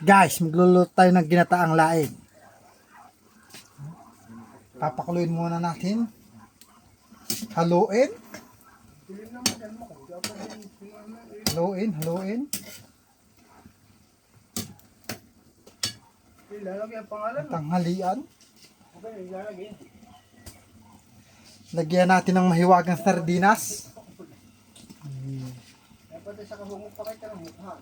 Guys, magluluto tayo ng ginataang laing. Papakuluin muna natin. Haluin. Haluin, haluin. Ilalagay ang pangalan. Tanghalian. Okay, ilalagay. Lagyan natin ng mahiwagang sardinas. Dapat sa kahungok pa kayo ng mukha.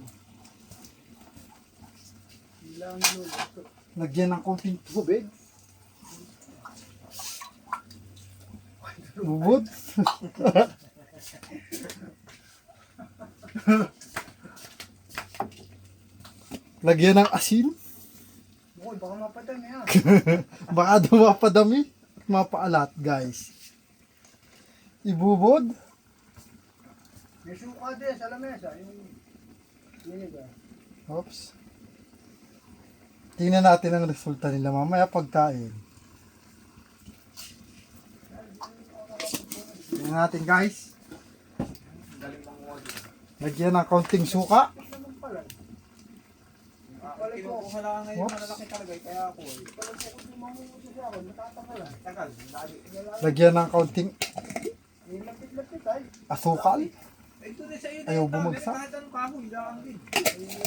Lagyan ng konting tubig. Bubod. Lagyan ng asin. Bukod, baka mapadami ha. Baka dumapadami. Mapaalat, guys. Ibubod. May suka din sa lamesa. Yung vinegar. Oops. Tingnan natin ang resulta nila mamaya pagkain. Tingnan natin guys. Lagyan ng kaunting suka. Kinukuha lang ngayon malalaki talaga kaya ako eh. Lagyan ng kaunting asukal. Ayaw bumagsak.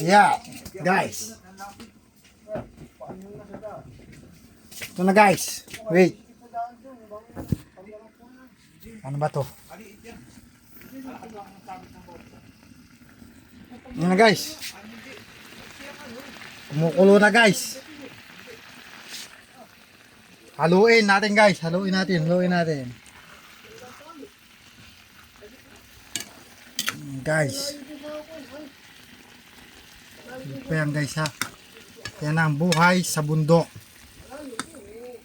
Yeah. Guys. Ito na guys. Wait. Ano ba to? Yan na guys. Kumukulo na guys. Haluin natin guys. Haluin natin. Haluin natin. Guys. Ito pa yan guys ha. Yan ang buhay sa bundok.